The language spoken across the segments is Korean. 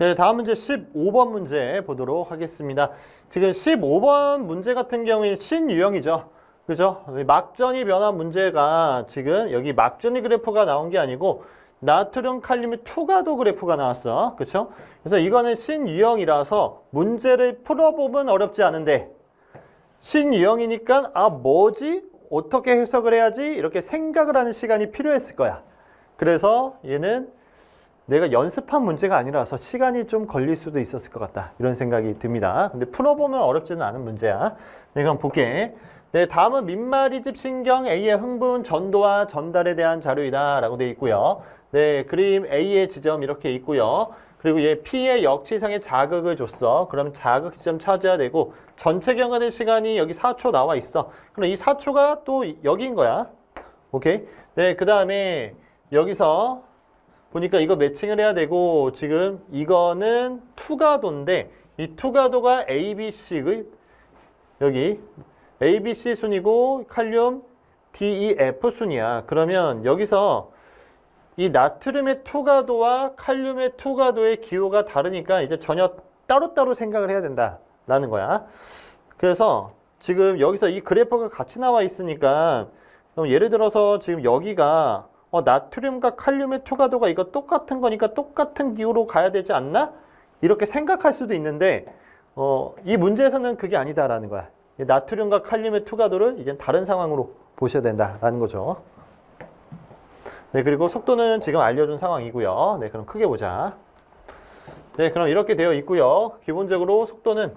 네, 다음 문제 15번 문제 보도록 하겠습니다. 지금 15번 문제 같은 경우에 신유형이죠. 그죠? 막전이 변한 문제가 지금 여기 막전이 그래프가 나온 게 아니고 나트륨 칼륨의 투가도 그래프가 나왔어. 그렇죠? 그래서 이거는 신유형이라서 문제를 풀어보면 어렵지 않은데 신유형이니까 아 뭐지? 어떻게 해석을 해야지? 이렇게 생각을 하는 시간이 필요했을 거야. 그래서 얘는 내가 연습한 문제가 아니라서 시간이 좀 걸릴 수도 있었을 것 같다. 이런 생각이 듭니다. 근데 풀어보면 어렵지는 않은 문제야. 네, 그럼 볼게. 네, 다음은 민마리집 신경 A의 흥분, 전도와 전달에 대한 자료이다. 라고 되어 있고요. 네, 그림 A의 지점 이렇게 있고요. 그리고 얘 P의 역치상의 자극을 줬어. 그럼 자극 지점 찾아야 되고 전체 경과된 시간이 여기 4초 나와 있어. 그럼 이 4초가 또 여기인 거야. 오케이? 네, 그 다음에 여기서 보니까 이거 매칭을 해야 되고 지금 이거는 투가도인데 이 투가도가 ABC의 여기 ABC 순이고 칼륨 DEF 순이야. 그러면 여기서 이 나트륨의 투가도와 칼륨의 투가도의 기호가 다르니까 이제 전혀 따로따로 생각을 해야 된다라는 거야. 그래서 지금 여기서 이 그래프가 같이 나와 있으니까 그럼 예를 들어서 지금 여기가 어, 나트륨과 칼륨의 투가도가 이거 똑같은 거니까 똑같은 기호로 가야 되지 않나? 이렇게 생각할 수도 있는데 어, 이 문제에서는 그게 아니다라는 거야. 이 나트륨과 칼륨의 투가도를 이제 다른 상황으로 보셔야 된다라는 거죠. 네, 그리고 속도는 지금 알려준 상황이고요. 네, 그럼 크게 보자. 네, 그럼 이렇게 되어 있고요. 기본적으로 속도는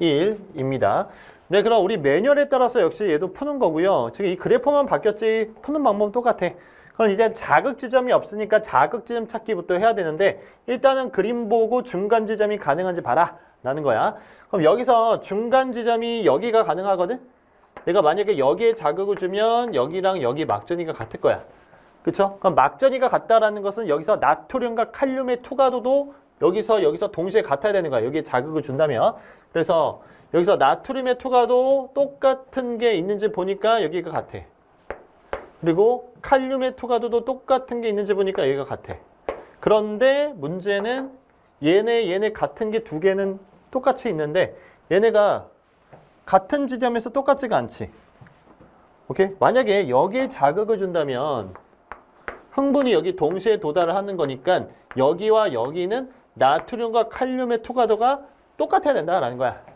1입니다. 네, 그럼 우리 매뉴얼에 따라서 역시 얘도 푸는 거고요. 지금 이 그래프만 바뀌었지 푸는 방법은 똑같아. 그럼 이제 자극 지점이 없으니까 자극 지점 찾기부터 해야 되는데 일단은 그림 보고 중간 지점이 가능한지 봐라 라는 거야. 그럼 여기서 중간 지점이 여기가 가능하거든? 내가 만약에 여기에 자극을 주면 여기랑 여기 막전이가 같을 거야. 그쵸? 그럼 막전이가 같다라는 것은 여기서 나트륨과 칼륨의 투가도도 여기서 여기서 동시에 같아야 되는 거야. 여기에 자극을 준다면. 그래서 여기서 나트륨의 투가도 똑같은 게 있는지 보니까 여기가 같아. 그리고 칼륨의 투가도도 똑같은 게 있는지 보니까 여기가 같아. 그런데 문제는 얘네 얘네 같은 게 두 개는 똑같이 있는데 얘네가 같은 지점에서 똑같지가 않지. 오케이? 만약에 여기에 자극을 준다면 흥분이 여기 동시에 도달을 하는 거니까 여기와 여기는 나트륨과 칼륨의 투가도가 똑같아야 된다라는 거야.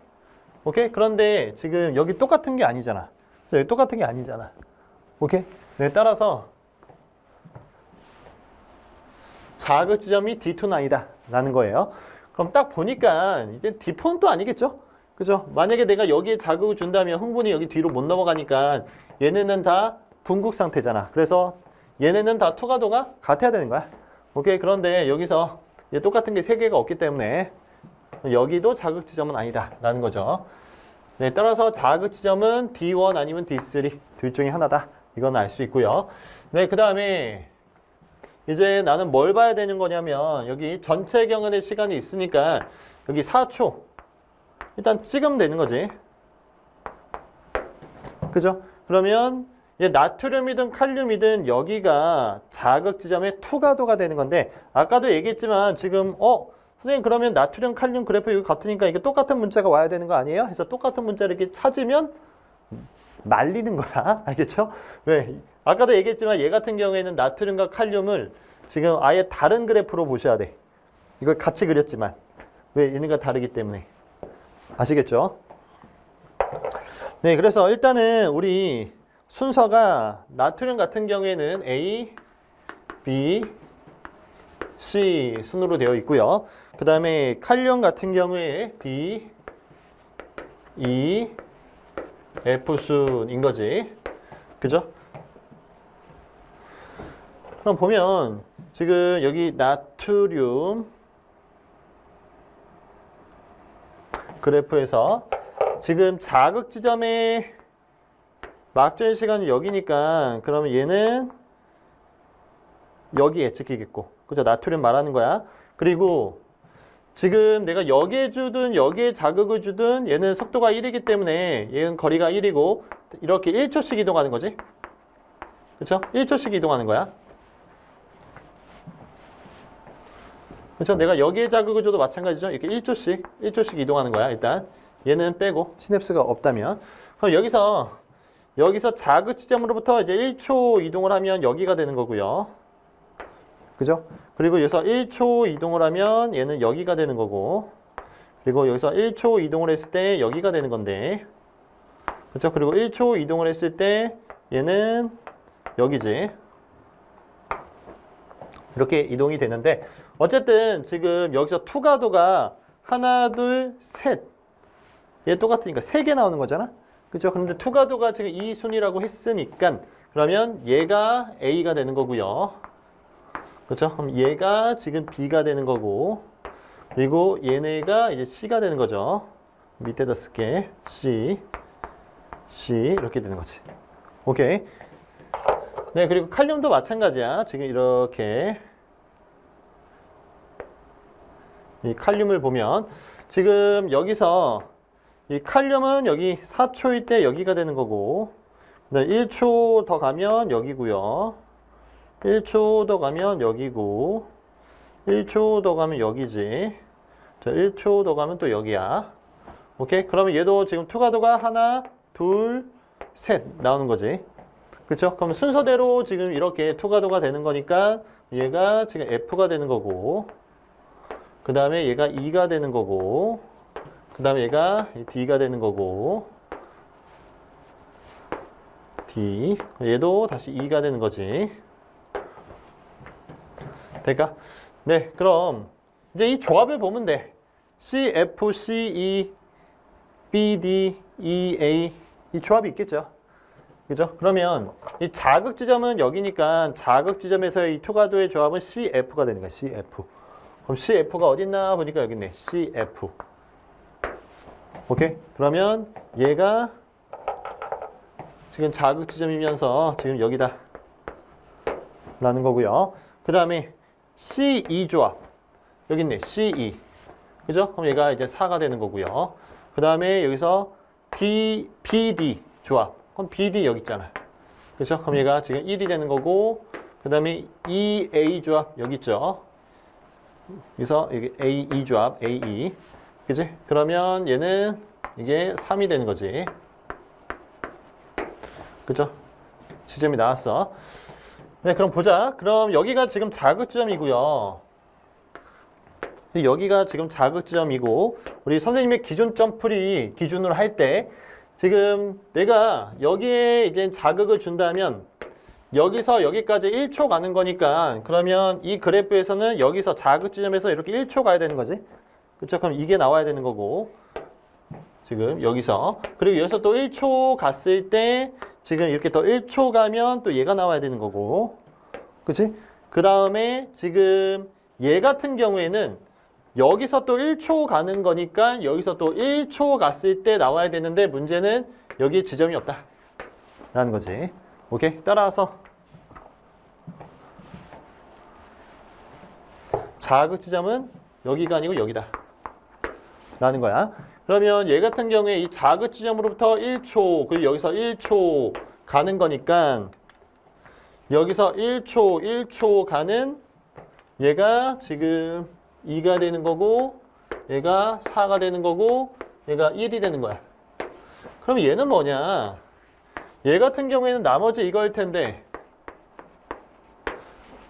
오케이? 그런데 지금 여기 똑같은 게 아니잖아. 여기 똑같은 게 아니잖아. 오케이? 네, 따라서 자극 지점이 D2는 아니다. 라는 거예요. 그럼 딱 보니까 이제 D4는 또 아니겠죠? 그죠? 만약에 내가 여기에 자극을 준다면 흥분이 여기 뒤로 못 넘어가니까 얘네는 다 분국 상태잖아. 그래서 얘네는 다 투가도가 같아야 되는 거야. 오케이. 그런데 여기서 얘 똑같은 게 세 개가 없기 때문에 여기도 자극 지점은 아니다. 라는 거죠. 네, 따라서 자극 지점은 D1 아니면 D3 둘 중에 하나다. 이건 알 수 있고요. 네, 그 다음에 이제 나는 뭘 봐야 되는 거냐면 여기 전체 경연의 시간이 있으니까 여기 4초 일단 찍으면 되는 거지. 그죠? 그러면 얘 나트륨이든 칼륨이든 여기가 자극 지점의 투가도가 되는 건데 아까도 얘기했지만 지금 어 선생님 그러면 나트륨 칼륨 그래프 여기 같으니까 이게 똑같은 문자가 와야 되는 거 아니에요? 해서 똑같은 문자를 이렇게 찾으면 말리는 거야. 알겠죠? 왜? 아까도 얘기했지만 얘 같은 경우에는 나트륨과 칼륨을 지금 아예 다른 그래프로 보셔야 돼. 이걸 같이 그렸지만 왜 얘네가 다르기 때문에 아시겠죠? 네, 그래서 일단은 우리 순서가 나트륨 같은 경우에는 A, B, C 순으로 되어 있고요. 그 다음에 칼륨 같은 경우에 D, E, F 순인 거지. 그죠? 그럼 보면 지금 여기 나트륨 그래프에서 지금 자극 지점의 막전의 시간이 여기니까 그러면 얘는 여기에 찍히겠고 그죠? 나트륨 말하는 거야. 그리고 지금 내가 여기에 주든 여기에 자극을 주든 얘는 속도가 1이기 때문에 얘는 거리가 1이고 이렇게 1초씩 이동하는 거지. 그렇죠? 1초씩 이동하는 거야. 그렇죠? 내가 여기에 자극을 줘도 마찬가지죠. 이렇게 1초씩, 1초씩 이동하는 거야, 일단. 얘는 빼고, 시냅스가 없다면. 그럼 여기서, 여기서 자극 지점으로부터 이제 1초 이동을 하면 여기가 되는 거고요. 그죠? 그리고 여기서 1초 이동을 하면 얘는 여기가 되는 거고. 그리고 여기서 1초 이동을 했을 때 여기가 되는 건데. 그렇죠? 그리고 1초 이동을 했을 때 얘는 여기지. 이렇게 이동이 되는데 어쨌든 지금 여기서 투가도가 하나, 둘, 셋. 얘 똑같으니까 세 개 나오는 거잖아. 그죠? 그런데 투가도가 지금 이 순이라고 했으니까 그러면 얘가 A가 되는 거고요. 그렇죠? 그럼 얘가 지금 B가 되는 거고 그리고 얘네가 이제 C가 되는 거죠. 밑에다 쓸게. C, C 이렇게 되는 거지. 오케이. 네, 그리고 칼륨도 마찬가지야. 지금 이렇게 이 칼륨을 보면 지금 여기서 이 칼륨은 여기 4초일 때 여기가 되는 거고 네, 1초 더 가면 여기고요. 1초 더 가면 여기고 1초 더 가면 여기지. 자, 1초 더 가면 또 여기야. 오케이? 그러면 얘도 지금 투가도가 하나, 둘, 셋 나오는 거지. 그쵸? 그럼 순서대로 지금 이렇게 투가도가 되는 거니까 얘가 지금 F가 되는 거고 그 다음에 얘가 E가 되는 거고 그 다음에 얘가 D가 되는 거고 D 얘도 다시 E가 되는 거지 될까? 네 그럼 이제 이 조합을 보면 돼 C, F, C, E, B, D, E, A 이 조합이 있겠죠 그죠? 그러면 이 자극 지점은 여기니까 자극 지점에서의 이 투가도의 조합은 CF가 되는 거야. CF. 그럼 CF가 어디 있나 보니까 여기 있네. CF. 오케이? 그러면 얘가 지금 자극 지점이면서 지금 여기다 라는 거고요. 그 다음에 CE 조합. 여기 있네. CE. 그죠? 그럼 얘가 이제 4가 되는 거고요. 그 다음에 여기서 D, BD 조합. 그럼 BD 여기 있잖아. 그렇죠? 그럼 얘가 지금 1이 되는 거고 그 다음에 EA 조합 여기 있죠. 그래서 여기 AE 조합 AE 그지? 그러면 얘는 이게 3이 되는 거지. 그죠? 지점이 나왔어. 네, 그럼 보자. 그럼 여기가 지금 자극점이고요. 여기가 지금 자극점이고 우리 선생님의 기준점 풀이 기준으로 할 때 지금 내가 여기에 이제 자극을 준다면 여기서 여기까지 1초 가는 거니까 그러면 이 그래프에서는 여기서 자극 지점에서 이렇게 1초 가야 되는 거지. 그렇죠? 그럼 이게 나와야 되는 거고 지금 여기서 그리고 여기서 또 1초 갔을 때 지금 이렇게 더 1초 가면 또 얘가 나와야 되는 거고. 그치? 그 다음에 지금 얘 같은 경우에는 여기서 또 1초 가는 거니까 여기서 또 1초 갔을 때 나와야 되는데 문제는 여기 지점이 없다. 라는 거지. 오케이? 따라서. 자극 지점은 여기가 아니고 여기다. 라는 거야 그러면 얘 같은 경우에 이 자극 지점으로부터 1초 그리고 여기서 1초 가는 거니까 여기서 1초 1초 가는 얘가 지금 2가 되는 거고 얘가 4가 되는 거고 얘가 1이 되는 거야. 그럼 얘는 뭐냐? 얘 같은 경우에는 나머지 이거일 텐데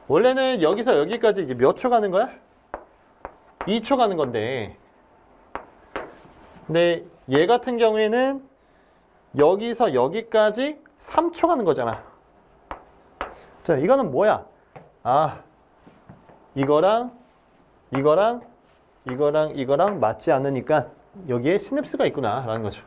원래는 여기서 여기까지 이제 몇 초 가는 거야? 2초 가는 건데 근데 얘 같은 경우에는 여기서 여기까지 3초 가는 거잖아. 자, 이거는 뭐야? 아, 이거랑 이거랑 이거랑 이거랑 맞지 않으니까 여기에 시냅스가 있구나 라는 거죠.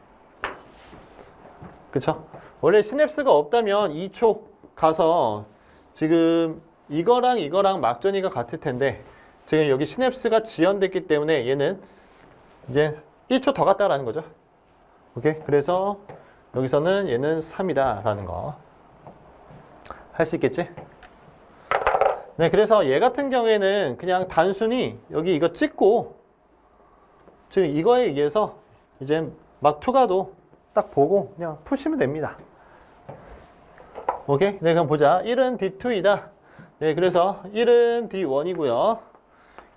그쵸? 원래 시냅스가 없다면 2초 가서 지금 이거랑 이거랑 막전이가 같을 텐데 지금 여기 시냅스가 지연됐기 때문에 얘는 이제 1초 더 갔다라는 거죠. 오케이? 그래서 여기서는 얘는 3이다 라는 거. 할 수 있겠지? 네, 그래서 얘 같은 경우에는 그냥 단순히 여기 이거 찍고 지금 이거에 의해서 이제 막 투가도 딱 보고 그냥 푸시면 됩니다. 오케이? 네, 그럼 보자. 1은 D2이다. 네, 그래서 1은 D1이고요.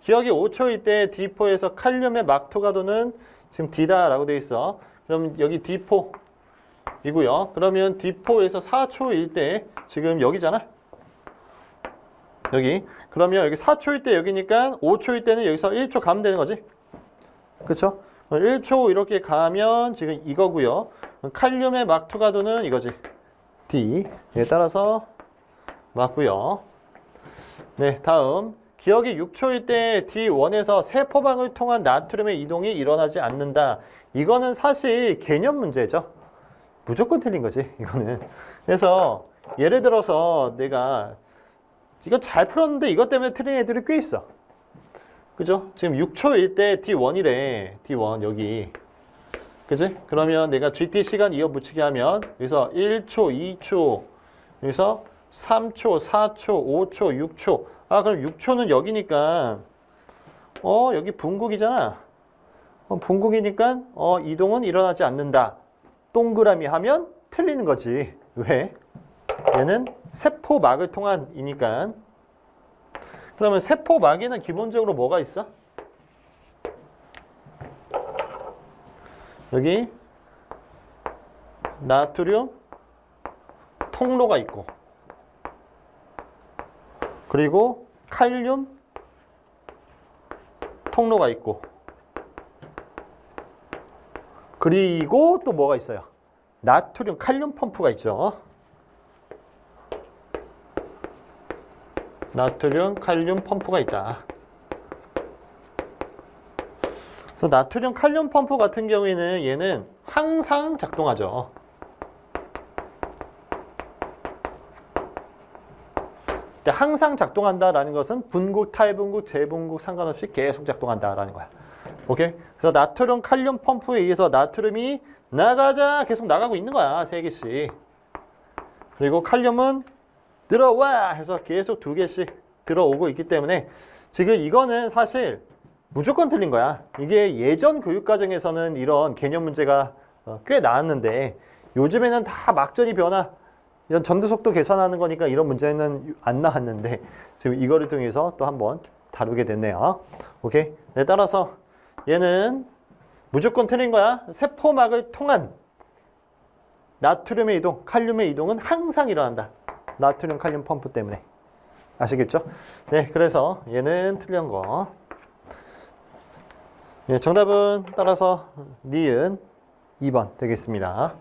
기억이 5초일 때 D4에서 칼륨의 막토 가도는 지금 D다라고 돼 있어. 그럼 여기 D4 이고요. 그러면 D4에서 4초일 때 지금 여기잖아. 여기. 그러면 여기 4초일 때 여기니까 5초일 때는 여기서 1초 가면 되는 거지. 그쵸? 1초 이렇게 가면 지금 이거고요. 칼륨의 막토 가도는 이거지. D. 에 따라서 맞고요. 네, 다음. 기억이 6초일 때 D1에서 세포방을 통한 나트륨의 이동이 일어나지 않는다. 이거는 사실 개념 문제죠. 무조건 틀린 거지, 이거는. 그래서 예를 들어서 내가 이거 잘 풀었는데 이것 때문에 틀린 애들이 꽤 있어. 그죠? 지금 6초일 때 D1이래. D1 여기. 그지? 그러면 내가 GT 시간 이어 붙이게 하면 여기서 1초, 2초, 여기서 3초, 4초, 5초, 6초. 아, 그럼 6초는 여기니까 어, 여기 분국이잖아. 어, 분국이니까 어, 이동은 일어나지 않는다. 동그라미 하면 틀리는 거지. 왜? 얘는 세포막을 통한 이니까. 그러면 세포막에는 기본적으로 뭐가 있어? 여기 나트륨 통로가 있고 그리고 칼륨 통로가 있고 그리고 또 뭐가 있어요? 나트륨 칼륨 펌프가 있죠. 나트륨 칼륨 펌프가 있다. 그래서 나트륨 칼륨 펌프 같은 경우에는 얘는 항상 작동하죠. 근데 항상 작동한다라는 것은 분국, 탈분국, 재분국 상관없이 계속 작동한다라는 거야. 오케이? 그래서 나트륨 칼륨 펌프에 의해서 나트륨이 나가자 계속 나가고 있는 거야. 세 개씩. 그리고 칼륨은 들어와 해서 계속 두 개씩 들어오고 있기 때문에 지금 이거는 사실 무조건 틀린 거야. 이게 예전 교육 과정에서는 이런 개념 문제가 어, 꽤 나왔는데 요즘에는 다 막전이 변화 이런 전두 속도 계산하는 거니까 이런 문제는 안 나왔는데 지금 이거를 통해서 또 한번 다루게 됐네요. 오케이. 네, 따라서 얘는 무조건 틀린 거야. 세포막을 통한 나트륨의 이동, 칼륨의 이동은 항상 일어난다. 나트륨 칼륨 펌프 때문에. 아시겠죠? 네, 그래서 얘는 틀린 거. 예, 정답은 따라서 니은 2번 되겠습니다.